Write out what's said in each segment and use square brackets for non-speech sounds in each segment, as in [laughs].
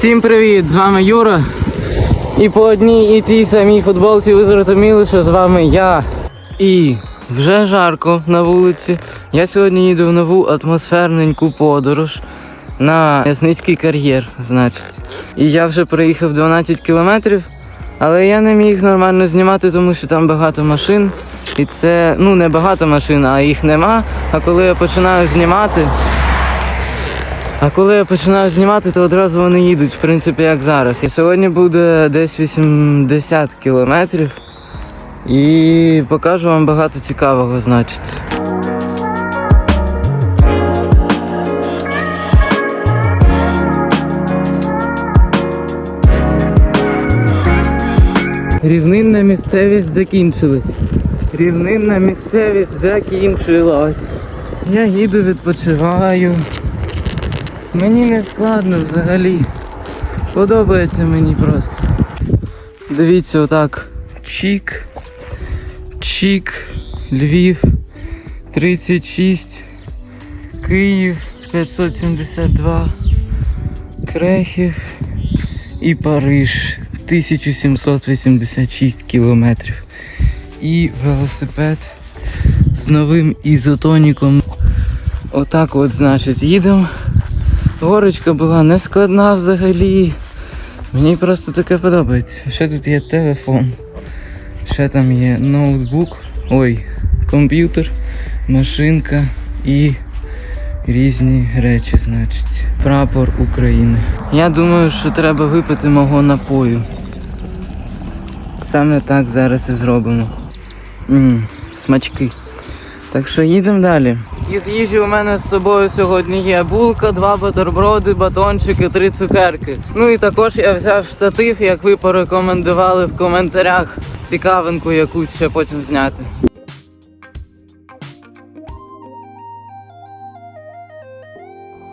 Всім привіт! З вами Юра. І по одній і тій самій футболці ви зрозуміли, що з вами я. І вже жарко на вулиці. Я сьогодні їду в нову атмосферненьку подорож на Ясницький кар'єр, значить. І я вже проїхав 12 кілометрів, але я не міг нормально знімати, тому що там багато машин. І це, ну не багато машин, а їх нема. А коли я починаю знімати, а коли я починаю знімати, то одразу вони їдуть, в принципі, як зараз. І сьогодні буде десь 80 кілометрів. І покажу вам багато цікавого, значить. Рівнинна місцевість закінчилась. Рівнинна місцевість закінчилась. Я їду, відпочиваю. Мені не складно взагалі. Подобається мені просто. Дивіться, отак. Чік. Чік. Львів. 36. Київ 572. Крехів. І Париж 1786 кілометрів. І велосипед з новим ізотоніком. Отак от, значить, їдемо. Горочка була не складна взагалі. Мені просто таке подобається. Ще тут є телефон. Ще там є ноутбук. Ой, комп'ютер, машинка і різні речі, значить. Прапор України. Я думаю, що треба випити мого напою. Саме так зараз і зробимо. М, смачки. Так що їдемо далі. Із їжі у мене з собою сьогодні є булка, два бутерброди, батончики, три цукерки. Ну і також я взяв штатив, як ви порекомендували в коментарях. Цікавинку якусь ще потім зняти.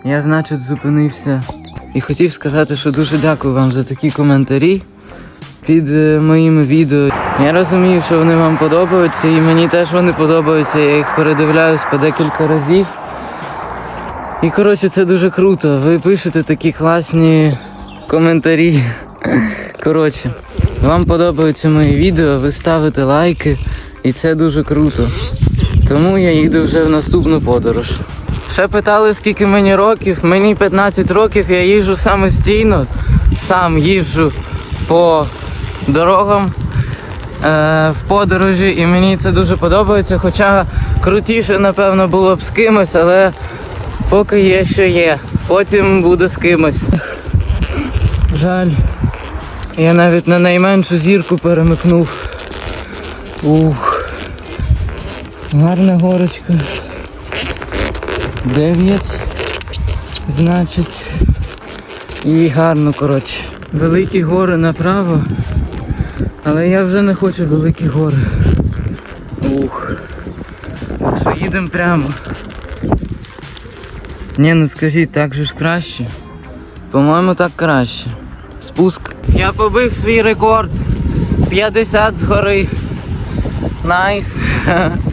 Я, значить, зупинився і хотів сказати, що дуже дякую вам за такі коментарі під е, моїми відео. Я розумію, що вони вам подобаються, і мені теж вони подобаються. Я їх передивляюсь по декілька разів. І коротше, це дуже круто. Ви пишете такі класні коментарі. [laughs] Коротше, вам подобаються мої відео, ви ставите лайки, і це дуже круто. Тому я їду вже в наступну подорож. Ще питали, скільки мені років. Мені 15 років, я їжджу самостійно, сам їжджу по дорогам е, в подорожі, і мені це дуже подобається. Хоча крутіше, напевно, було б з кимось, але поки є, що є. Потім буде з кимось. Жаль. Я навіть на найменшу зірку перемикнув. Ух. Гарна горочка. Дев'ять. Значить. І гарно, коротше. Великі гори направо. Але я вже не хочу великі гори. Ух. Що їдемо прямо. Ні, ну скажіть, так же ж краще. По-моєму, так краще. Спуск. Я побив свій рекорд. 50 з гори. Найс. [laughs]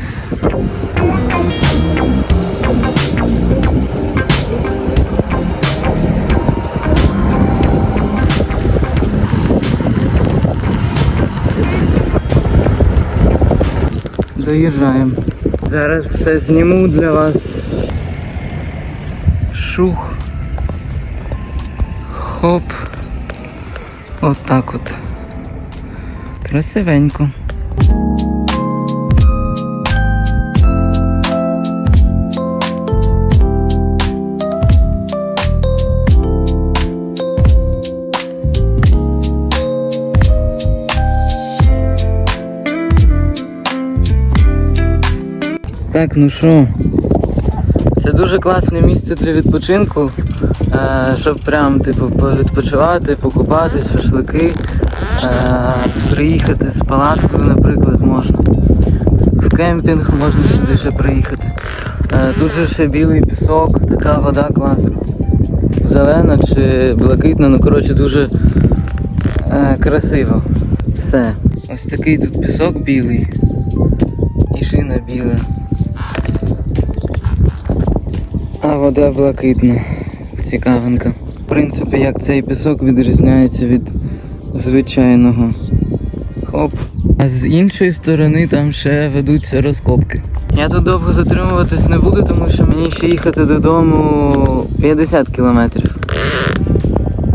Доїжджаємо. Зараз все зніму для вас. Шух. Хоп. От так от. Красивенько. Так, ну що, це дуже класне місце для відпочинку, е, щоб прям типу відпочивати, покупати шашлики, е, приїхати з палаткою, наприклад, можна. В кемпінг можна сюди ще приїхати. Е, тут же ще білий пісок, така вода класна. Зелена чи блакитна, ну коротше дуже красиво. Все. Ось такий тут пісок білий. І шина біла. А вода блакитна. Цікавинка. принципі, як цей пісок відрізняється від звичайного. Хоп. А з іншої сторони там ще ведуться розкопки. Я тут довго затримуватись не буду, тому що мені ще їхати додому 50 кілометрів.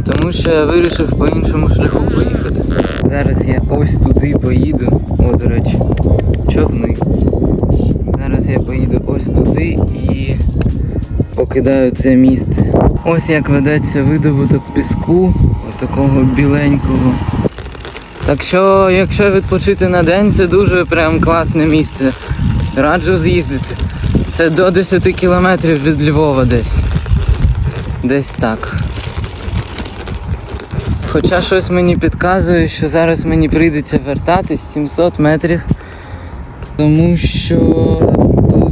Тому що я вирішив по іншому шляху поїхати. Зараз я ось туди поїду. О, до речі, човни. Зараз я поїду ось туди і покидаю це місце. Ось як ведеться видобуток піску, такого біленького. Так що, якщо відпочити на день, це дуже прям класне місце. Раджу з'їздити. Це до 10 кілометрів від Львова десь. Десь так. Хоча щось мені підказує, що зараз мені прийдеться вертатись 700 метрів, тому що тут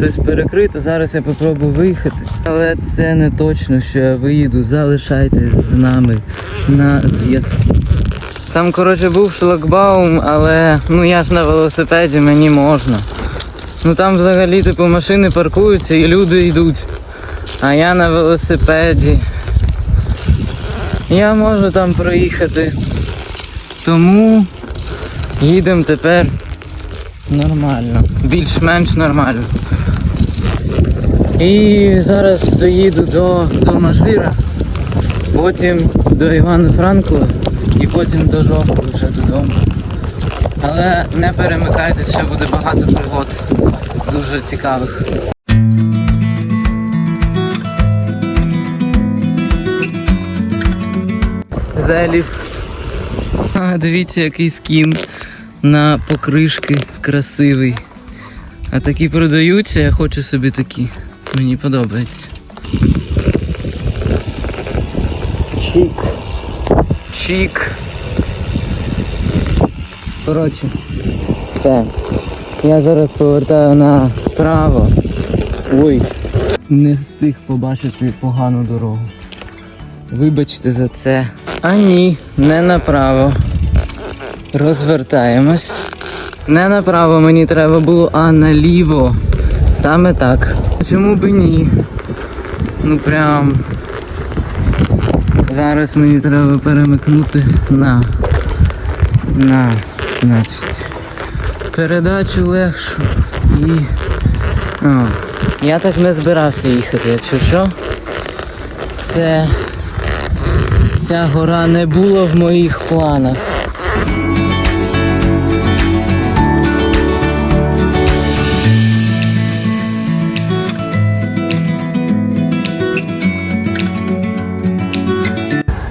щось перекрито. Зараз я попробую виїхати. Але це не точно, що я виїду. Залишайтесь з нами на зв'язку. Там, коротше, був шлагбаум, але ну я ж на велосипеді, мені можна. Ну там взагалі типу машини паркуються і люди йдуть. А я на велосипеді. Я можу там проїхати. Тому їдемо тепер нормально. Більш-менш нормально. І зараз доїду до, до Машвіра, потім до Івана Франкова і потім до Жовтого вже додому. Але не перемикайтесь, ще буде багато пригод дуже цікавих. Залів. А, [laughs] дивіться, який скін на покришки красивий. А такі продаються, я хочу собі такі. Мені подобається. Чік. Чік. Коротше, все. Я зараз повертаю направо. Ой. Не встиг побачити погану дорогу. Вибачте за це. А ні, не направо. Розвертаємось. Не направо мені треба було, а наліво. Саме так. Чому би ні? Ну прям. Зараз мені треба перемикнути на. На, значить. Передачу легшу і. О. Я так не збирався їхати, якщо що. Це. Ця гора не була в моїх планах.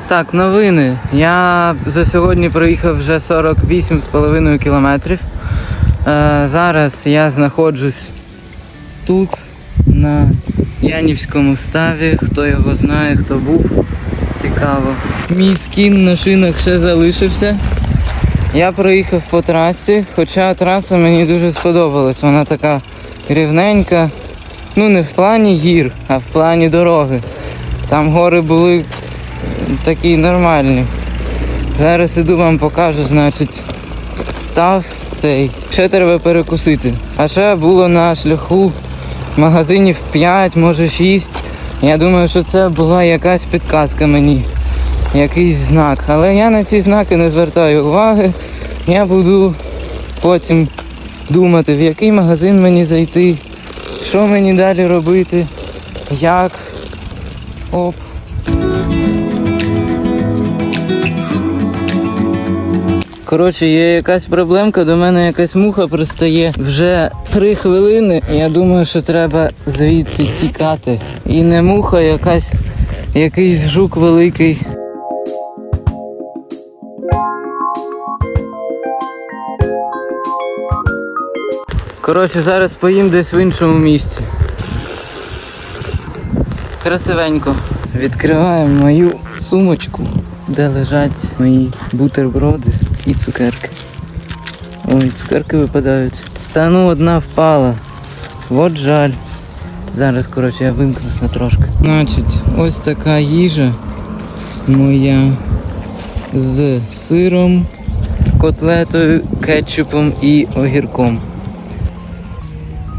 Так, новини. Я за сьогодні проїхав вже 48,5 кілометрів. Е, зараз я знаходжусь тут, на Янівському ставі. Хто його знає, хто був. Цікаво. Мій скін на шинах ще залишився. Я проїхав по трасі, хоча траса мені дуже сподобалась. Вона така рівненька. Ну не в плані гір, а в плані дороги. Там гори були такі нормальні. Зараз іду вам покажу, значить, став цей. Ще треба перекусити. А ще було на шляху магазинів 5, може 6. Я думаю, що це була якась підказка мені, якийсь знак. Але я на ці знаки не звертаю уваги. Я буду потім думати, в який магазин мені зайти, що мені далі робити, як. Оп. Коротше, є якась проблемка, до мене якась муха пристає вже три хвилини. Я думаю, що треба звідси тікати. І не муха, якась якийсь жук великий. Коротше, зараз поїм десь в іншому місці. Красивенько. Відкриваємо мою сумочку, де лежать мої бутерброди і цукерки. Ой, цукерки випадають. Та ну одна впала. От жаль. Зараз, коротше, я вимкнусь на трошки. Значить, ось така їжа моя з сиром, котлетою, кетчупом і огірком.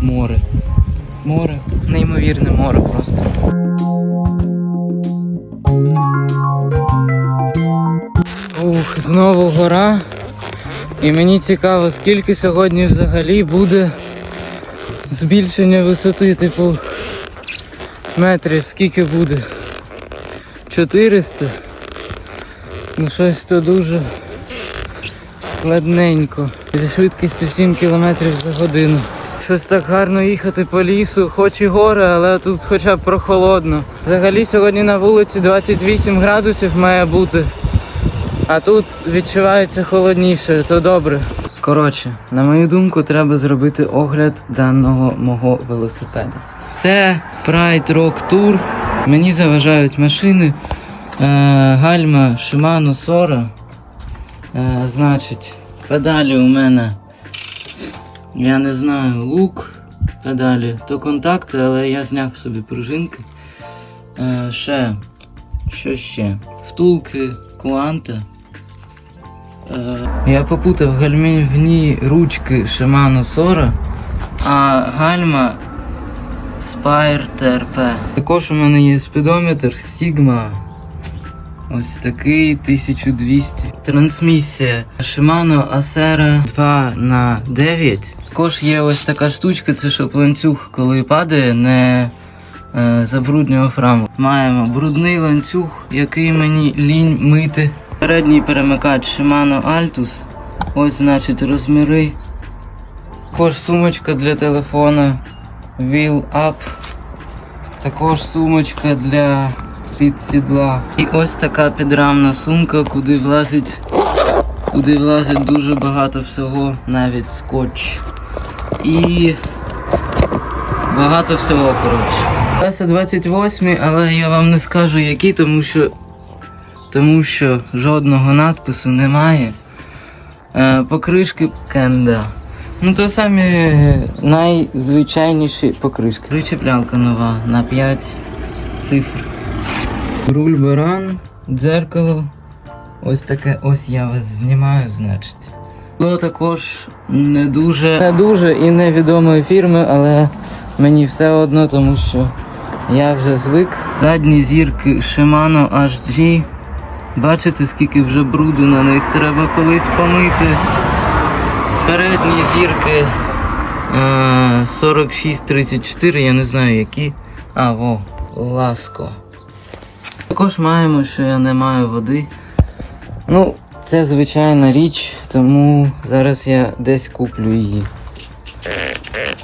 Море. Море. Неймовірне море просто. Ух, знову гора. І мені цікаво, скільки сьогодні взагалі буде збільшення висоти, типу метрів, скільки буде? 400. Ну щось то дуже складненько. Зі швидкістю 7 км за годину. Щось так гарно їхати по лісу, хоч і гори, але тут хоча б прохолодно. Взагалі сьогодні на вулиці 28 градусів має бути. А тут відчувається холодніше, то добре. Коротше, на мою думку, треба зробити огляд даного мого велосипеда. Це Pride Rock Tour. Мені заважають машини. Е, гальма Shimano Sora. Е, значить, педалі у мене. Я не знаю, лук педалі, то контакти, але я зняв собі пружинки. Е, ще. Що ще? Втулки Куанта. Е, я попутав гальмівні ручки Shimano Sora, а гальма Spire TRP. Також у мене є спідометр Sigma. Ось такий 1200. Трансмісія Shimano Acera 2 на 9 Також є ось така штучка, це щоб ланцюг, коли падає, не е, забруднював раму. Маємо брудний ланцюг, який мені лінь мити. Передній перемикач Shimano Altus. Ось, значить, розміри. Також сумочка для телефона Wheel Up. Також сумочка для під сідла. І ось така підрамна сумка, куди влазить, куди влазить дуже багато всього, навіть скотч. І багато всього, коротше. Це 28, але я вам не скажу які, тому що тому що жодного надпису немає. Е, покришки Кенда. Ну то самі найзвичайніші покришки. Причеплялка нова на 5 цифр. Руль баран, дзеркало. Ось таке ось я вас знімаю, значить. Було також не дуже не дуже і невідомої фірми, але мені все одно, тому що я вже звик. Задні зірки Shimano HG. Бачите, скільки вже бруду на них треба колись помити. Передні зірки е, 46-34, я не знаю які. А, во, ласко. Також маємо, що я не маю води. Ну, це звичайна річ, тому зараз я десь куплю її.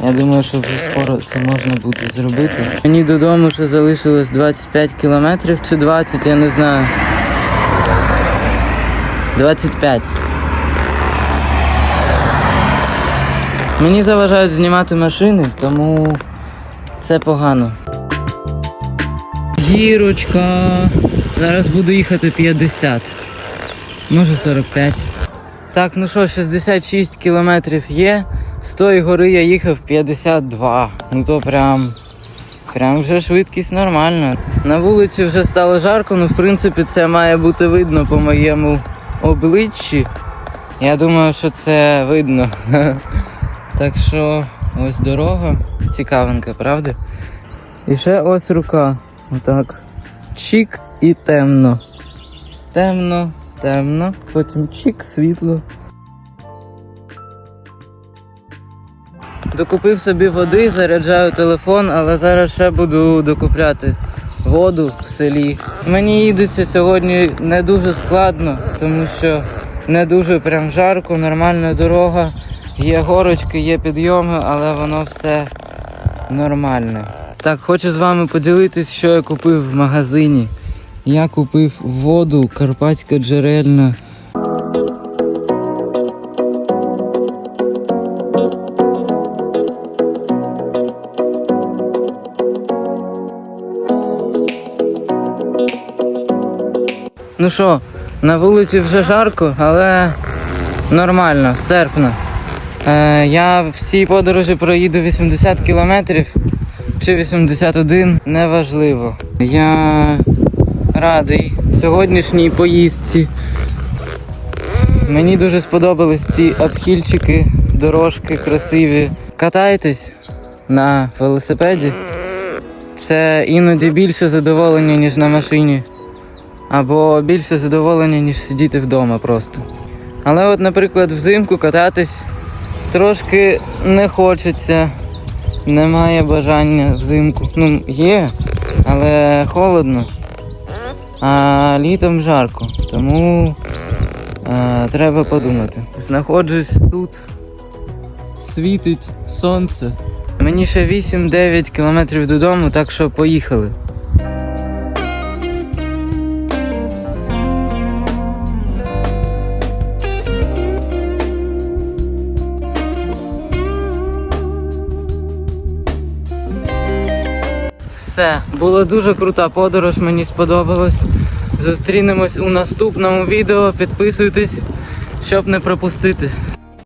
Я думаю, що вже скоро це можна буде зробити. Мені додому ще залишилось 25 кілометрів чи 20, я не знаю. 25. Мені заважають знімати машини, тому це погано. Гірочка. Зараз буду їхати 50. Може 45. Так, ну що, 66 кілометрів є. З тої гори я їхав 52. Ну то прям. Прям вже швидкість нормальна. На вулиці вже стало жарко, ну в принципі це має бути видно по моєму обличчі. Я думаю, що це видно. [laughs] Так що ось дорога. Цікавенька, правда? І ще ось рука. Отак. Чік і темно. Темно, темно, потім чік, світло. Докупив собі води, заряджаю телефон, але зараз ще буду докупляти воду в селі. Мені їдеться сьогодні не дуже складно, тому що не дуже прям жарко, нормальна дорога. Є горочки, є підйоми, але воно все нормальне. Так, хочу з вами поділитись, що я купив в магазині. Я купив воду Карпатська джерельна. Ну що, на вулиці вже жарко, але нормально, стерпно. Е, я в цій подорожі проїду 80 кілометрів чи 81, неважливо. Я радий сьогоднішній поїздці. Мені дуже сподобались ці обхільчики, дорожки красиві. Катайтесь на велосипеді. Це іноді більше задоволення, ніж на машині. Або більше задоволення, ніж сидіти вдома просто. Але от, наприклад, взимку кататись трошки не хочеться, немає бажання взимку. Ну, є, але холодно. А літом жарко, тому е, треба подумати. Знаходжусь тут, світить сонце. Мені ще 8-9 кілометрів додому, так що поїхали. Все, була дуже крута подорож, мені сподобалось. Зустрінемось у наступному відео. Підписуйтесь, щоб не пропустити.